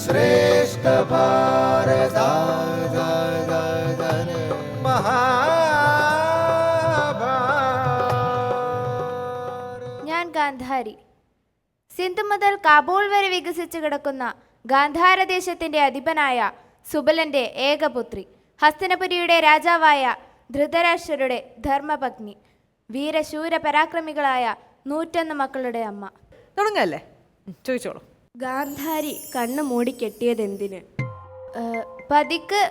श्रेष्ठ भारता महाभारत ഞാൻ ഗാന്ധാരി സിന്ധു മുതൽ കാബൂൾ വരെ വികസിച്ചു കിടക്കുന്ന ഗാന്ധാരദേശത്തിന്റെ അധിപനായ സുബലന്റെ ഏകപുത്രി ഹസ്തനപുരിയുടെ രാജാവായ ധൃതരാഷ്ട്രരുടെ ധർമ്മപത്നി വീരശൂര പരാക്രമികളായ നൂറ്റൊന്ന് മക്കളുടെ അമ്മ തുടങ്ങല്ലേ ഉം, ചോദിച്ചോളൂ ഗാന്ധാരി കണ്ണു മൂടി കെട്ടിയതെന്തിന്? പതിക്ക്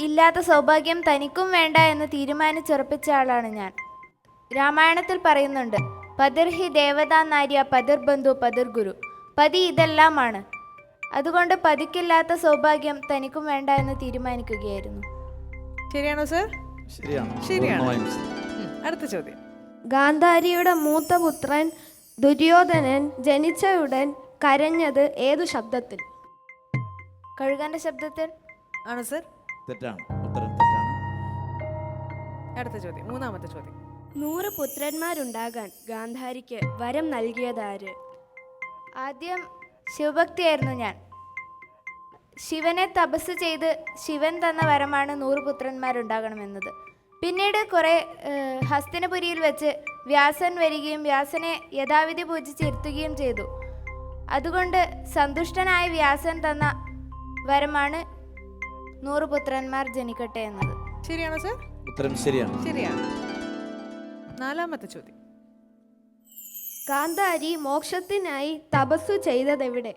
ഇല്ലാത്ത സൗഭാഗ്യം തനിക്കും വേണ്ട എന്ന് തീരുമാനിച്ചുറപ്പിച്ച ആളാണ് ഞാൻ. രാമായണത്തിൽ പറയുന്നുണ്ട് പതിർഹി ദേവതാ നാര്യ പതിർ ബന്ധു പതിർ ഗുരു. പതി ഇതെല്ലാമാണ്. അതുകൊണ്ട് പതിക്കില്ലാത്ത സൗഭാഗ്യം തനിക്കും വേണ്ട എന്ന് തീരുമാനിക്കുകയായിരുന്നു. ശരിയാണോ സർ? ശരിയാണ്. അടുത്ത ചോദ്യം. ഗാന്ധാരിയുടെ മൂത്ത പുത്രൻ ദുര്യോധനൻ ജനിച്ചയുടൻ കരഞ്ഞത് ഏതു ശബ്ദത്തിൽ? കഴുകാന്റെ ശബ്ദത്തിൽ? ആണോ സർ. തെറ്റാണ്. ഉത്തരം തെറ്റാണ്. അടുത്ത ചോദ്യം. മൂന്നാമത്തെ ചോദ്യം. നൂറ് പുത്രന്മാരുണ്ടാകാൻ ഗാന്ധാരിക്ക് വരം നൽകിയതാര്? ആദ്യം ശിവഭക്തിയായിരുന്നു ഞാൻ. ശിവനെ തപസ് ചെയ്ത് ശിവൻ തന്ന വരമാണ് നൂറ് പുത്രന്മാരുണ്ടാകണമെന്നത്. പിന്നീട് കുറേ ഹസ്തനപുരിയിൽ വെച്ച് വ്യാസൻ വരികയും വ്യാസനെ യഥാവിധി പൂജിച്ചിരുത്തുകയും ചെയ്തു. അതുകൊണ്ട് സന്തുഷ്ടനായ വ്യാസൻ തന്ന വരമാണ് നൂറ് പുത്രന്മാർ ജനിക്കട്ടെ എന്നത്. ശരിയാണോ സർ? ഉത്തരം ശരിയാണ്. ശരിയാണ് നാലാമത്തെ ചോദ്യം. കാന്താരി മോക്ഷത്തിനായി തപസ്സു ചെയ്തതെവിടെ? എവിടെ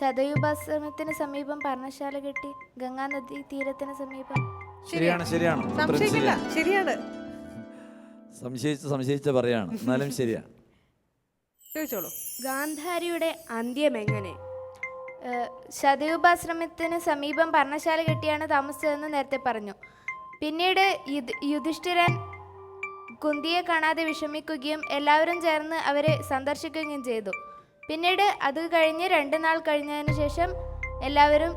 ശതയുപാശ്രമത്തിന് സമീപം പർണശാല കെട്ടി ഗംഗാനദി തീരത്തിന് സമീപം. ശരിയാണ് ശരിയാണ്. സംശയിക്കില്ല ശരിയാണ്. ശരിയാണ്. സംശയിച്ച് സംശയിച്ച് പറയാണ്. എന്നാലും ശരിയാണ്. ചോദിച്ചോളൂ. ഗാന്ധാരിയുടെ അന്ത്യം എങ്ങനെ? ശതയുപാശ്രമത്തിന് സമീപം പർണശാല കെട്ടിയാണ് താമസിച്ചതെന്ന് നേരത്തെ പറഞ്ഞു. പിന്നീട് യുധിഷ്ഠിരൻ കുന്തിയെ കാണാതെ വിഷമിക്കുകയും എല്ലാവരും ചേർന്ന് അവരെ സന്ദർശിക്കുകയും ചെയ്തു. പിന്നീട് അത് കഴിഞ്ഞ് രണ്ട് നാൾ കഴിഞ്ഞതിന് ശേഷം എല്ലാവരും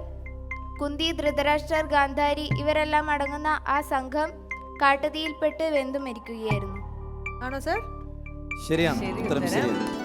കുന്തി ധൃതരാഷ്ട്രർ ഗാന്ധാരി ഇവരെല്ലാം അടങ്ങുന്ന ആ സംഘം കാട്ടുതീയിൽപ്പെട്ട് വെന്തു മരിക്കുകയായിരുന്നു. ആണോ സർ? ശരിയാണ്. ഉത്തരം ഉത്തരം. ശരിയാണ്.